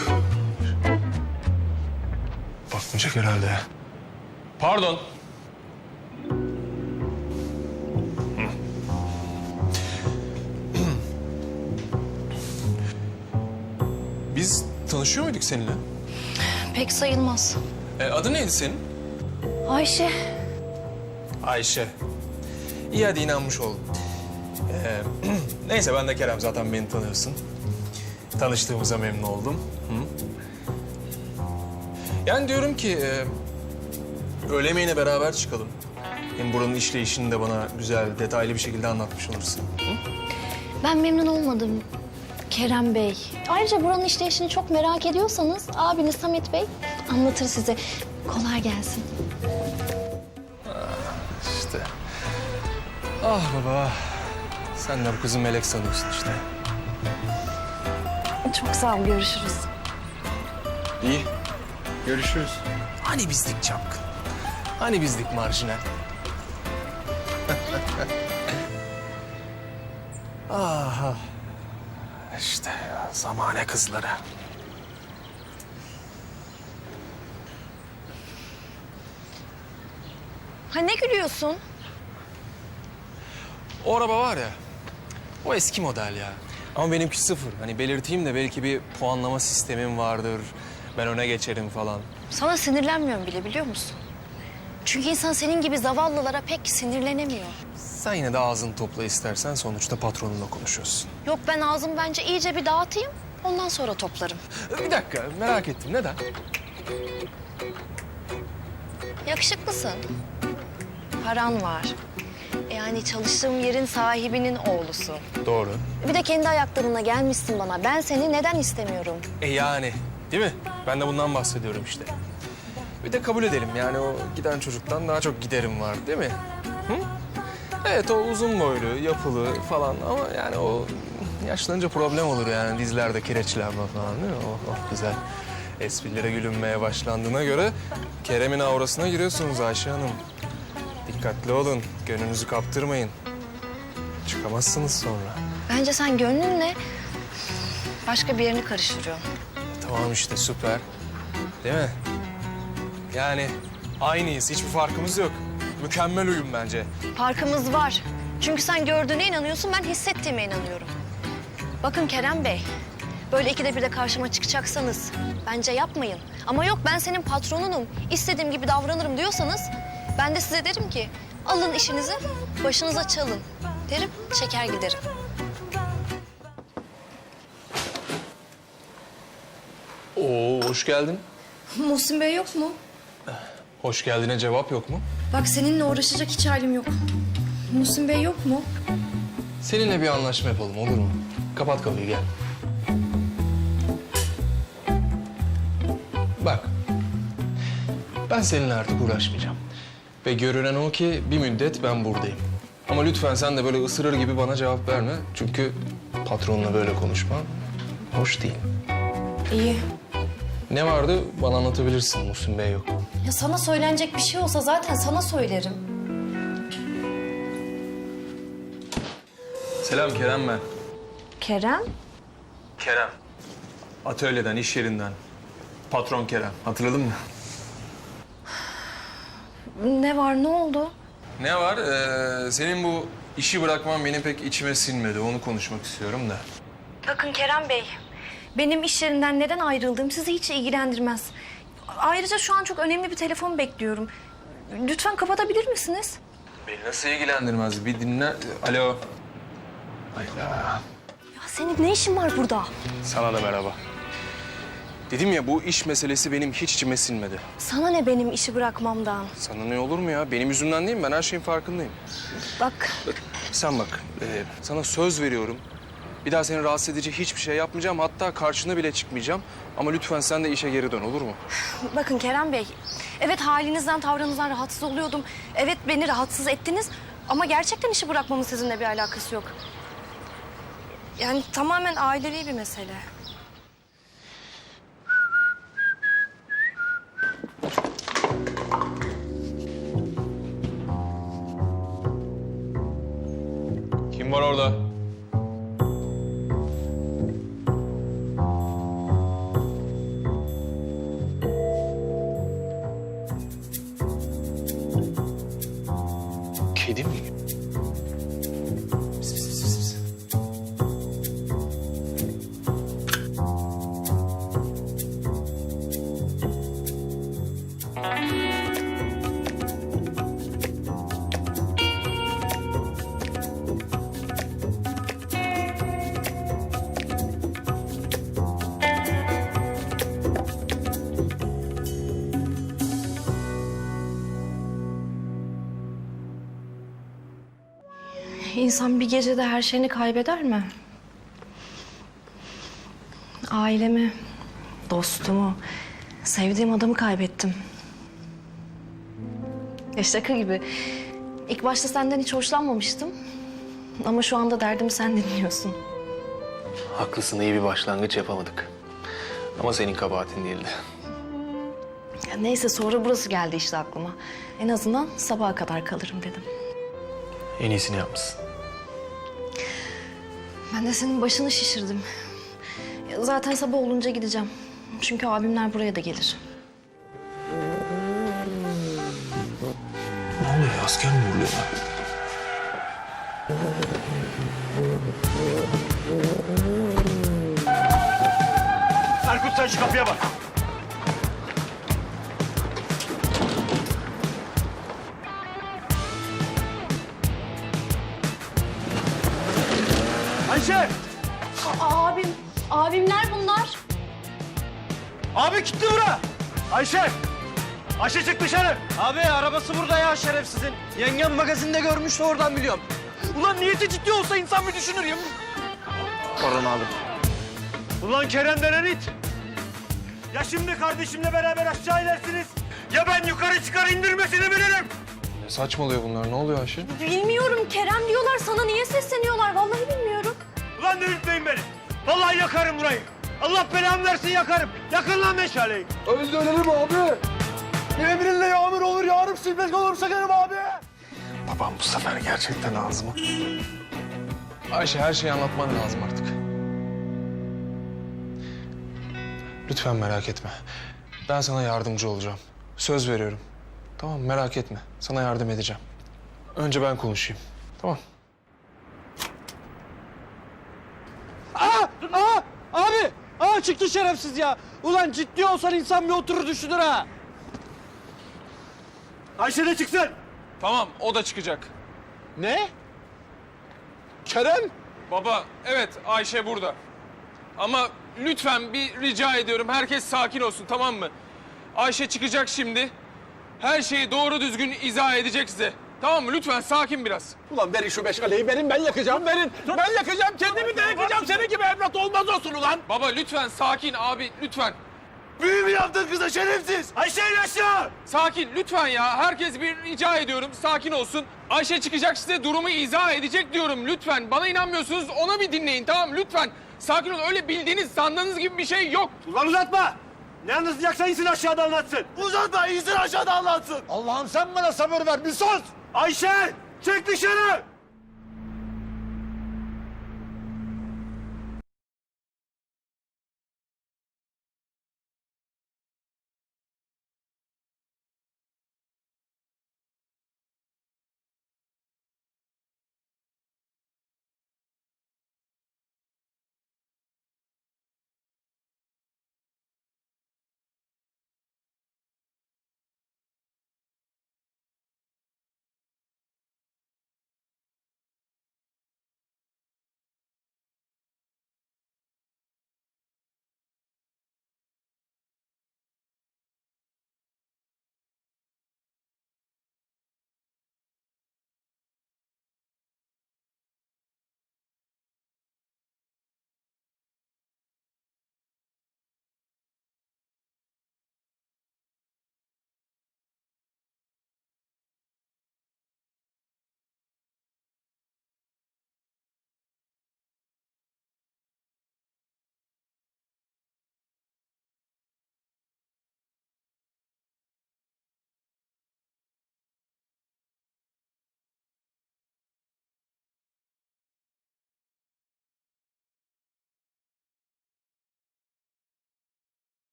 buçuk. Bakmayacak herhalde. Pardon. Biz tanışıyor muyduk seninle? Pek sayılmaz. E, adı neydi senin? Ayşe. Ayşe. İyi hadi inanmış oldum. Ee, neyse ben de Kerem zaten beni tanıyorsun. Tanıştığımıza memnun oldum. Yani diyorum ki e, öğle yemeğine beraber çıkalım. Hem buranın işleyişini de bana güzel, detaylı bir şekilde anlatmış olursun. Hı? Ben memnun olmadım Kerem Bey. Ayrıca buranın işleyişini çok merak ediyorsanız abiniz Samet Bey anlatır size. Kolay gelsin. İşte. Ah baba. Sen de bu kızı melek sanıyorsun işte. Çok sağ ol, görüşürüz. İyi. Görüşürüz. Hani bizlik çapkın? Hani bizlik marjinal? Aha. İşte ya, zamane kızları. Ha ne gülüyorsun? O araba var ya, o eski model ya. Ama benimki sıfır. Hani belirteyim de belki bir puanlama sistemim vardır. Ben öne geçerim falan. Sana sinirlenmiyorum bile biliyor musun? Çünkü insan senin gibi zavallılara pek sinirlenemiyor. Sen yine de ağzını topla istersen sonuçta patronunla konuşuyorsun. Yok ben ağzımı bence iyice bir dağıtayım. Ondan sonra toplarım. Bir dakika merak ettim neden? Yakışıklısın. Paran var. Yani çalıştığım yerin sahibinin oğlusun. Doğru. Bir de kendi ayaklarına gelmişsin bana. Ben seni neden istemiyorum? E yani değil mi? Ben de bundan bahsediyorum işte. Bir de kabul edelim yani o giden çocuktan daha çok giderim var değil mi? Hı? Evet o uzun boylu, yapılı falan ama yani o yaşlanınca problem olur yani dizlerde kireçlenme falan değil mi? Oh, oh güzel. Esprilere gülünmeye başlandığına göre Kerem'in aurasına giriyorsunuz Ayşe Hanım. Dikkatli olun, gönlünüzü kaptırmayın. Çıkamazsınız sonra. Bence sen gönlünle başka bir yerini karıştırıyorsun. Tamam işte süper. Değil mi? Yani aynıyız. Hiçbir farkımız yok. Mükemmel uyum bence. Farkımız var. Çünkü sen gördüğüne inanıyorsun, ben hissettiğime inanıyorum. Bakın Kerem Bey, böyle ikide bir de karşıma çıkacaksanız bence yapmayın. Ama yok ben senin patronunum, istediğim gibi davranırım diyorsanız ben de size derim ki alın işinizi, başınıza çalın derim, çeker giderim. Oo hoş geldin. Muhsin Bey yok mu? Hoş geldine cevap yok mu? Bak seninle uğraşacak hiç halim yok. Muhsin Bey yok mu? Seninle bir anlaşma yapalım olur mu? Kapat kapıyı gel. Bak. Ben seninle artık uğraşmayacağım. Ve görünen o ki bir müddet ben buradayım. Ama lütfen sen de böyle ısırır gibi bana cevap verme. Çünkü patronla böyle konuşman hoş değil. İyi. Ne vardı bana anlatabilirsin Muhsin Bey yok. Ya sana söylenecek bir şey olsa zaten sana söylerim. Selam Kerem ben. Kerem? Kerem. Atölyeden, iş yerinden. Patron Kerem. Hatırladın mı? Ne var ne oldu? Ne var? Ee, senin bu işi bırakman benim pek içime sinmedi. Onu konuşmak istiyorum da. Bakın Kerem Bey, benim iş yerinden neden ayrıldığım sizi hiç ilgilendirmez. Ayrıca şu an çok önemli bir telefon bekliyorum. Lütfen kapatabilir misiniz? Beni nasıl ilgilendirmez? Bir dinle. Alo. Hayda. Ya senin ne işin var burada? Sana da merhaba. Dedim ya bu iş meselesi benim hiç içime sinmedi. Sana ne benim işi bırakmamdan? Sana ne olur mu ya? Benim yüzümden değil mi? Ben her şeyin farkındayım. Bak Sen bak, e, sana söz veriyorum. Bir daha seni rahatsız edici hiçbir şey yapmayacağım. Hatta karşına bile çıkmayacağım. Ama lütfen sen de işe geri dön olur mu? Bakın Kerem Bey, evet halinizden, tavrınızdan rahatsız oluyordum. Evet beni rahatsız ettiniz ama gerçekten işi bırakmamın sizinle bir alakası yok. Yani tamamen ailevi bir mesele. şey değil mi? İnsan bir gecede her şeyini kaybeder mi? Ailemi, dostumu, sevdiğim adamı kaybettim. Ya şaka gibi. İlk başta senden hiç hoşlanmamıştım. Ama şu anda derdimi sen dinliyorsun. Haklısın iyi bir başlangıç yapamadık. Ama senin kabahatin değildi. Ya neyse sonra burası geldi işte aklıma. En azından sabaha kadar kalırım dedim. En iyisini yapmışsın. Ben de senin başını şişirdim. Ya Zaten sabah olunca gideceğim. Çünkü abimler buraya da gelir. Ne oluyor asker mi vuruyorlar? Erkut sen şu kapıya bak. Ayşe! abim, abimler bunlar. Abi kilitli bura! Ayşe! Ayşe çık dışarı! Abi arabası burada ya şerefsizin. Yengem magazinde görmüş de oradan biliyorum. Ulan niyeti ciddi olsa insan bir düşünür ya. Pardon abi. Ulan Kerem denen it! Ya şimdi kardeşimle beraber aşağı inersiniz ya ben yukarı çıkar indirmesini bilirim. Ne saçmalıyor bunlar? Ne oluyor Ayşe? Bilmiyorum Kerem diyorlar sana niye sesleniyorlar. Ulan delirtmeyin beni. Vallahi yakarım burayı. Allah belamı versin yakarım. Yakın lan meşaleyi. Öldürelim abi. Emrinle yağmur olur, yağarım silmez olur sakarım abi. Babam bu sefer gerçekten ağzıma. Ayşe her şeyi anlatman lazım artık. Lütfen merak etme. Ben sana yardımcı olacağım. Söz veriyorum. Tamam merak etme. Sana yardım edeceğim. Önce ben konuşayım. Tamam. Çıktı şerefsiz ya. Ulan ciddi olsan insan bir oturur düşünür ha. Ayşe de çıksın. Tamam o da çıkacak. Ne? Kerem? Baba evet Ayşe burada. Ama lütfen bir rica ediyorum herkes sakin olsun tamam mı? Ayşe çıkacak şimdi. Her şeyi doğru düzgün izah edecek size. Tamam mı? Lütfen sakin biraz. Ulan verin şu meşaleyi verin ben yakacağım verin. Ben yakacağım kendimi de yakacağım. Senin gibi evlat olmaz olsun ulan. Baba lütfen sakin abi lütfen. Büyü mü yaptın kıza şerefsiz? Ayşe in aşağı. Sakin lütfen ya. Herkes bir rica ediyorum. Sakin olsun. Ayşe çıkacak size durumu izah edecek diyorum. Lütfen. Bana inanmıyorsunuz. Ona bir dinleyin tamam Lütfen. Sakin olun. Öyle bildiğiniz, sandığınız gibi bir şey yok. Ulan uzatma. Ne anlatacaksa insin aşağıda anlatsın. Uzatma insin aşağıda anlatsın. Allah'ım sen bana sabır ver bir sus. Ayşe çık dışarı.